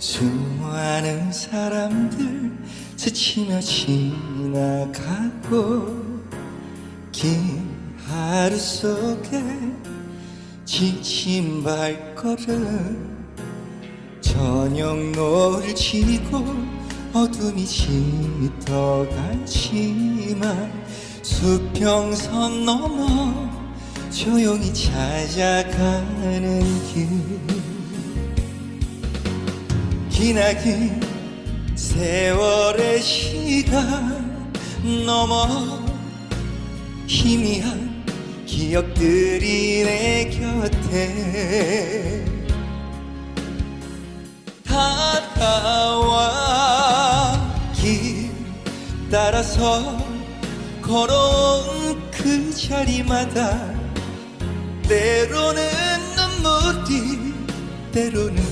수많은 사람들 스치며 지나가고 긴 하루 속에 지친 발걸음 저녁 노을 지고 어둠이 짙어가지만 수평선 넘어 조용히 찾아가는 길 기나긴 세월의 시간 넘어 희미한 기억들이 내 곁에 다가와 길 따라서 걸어온 그 자리마다 때로는 눈물이 때로는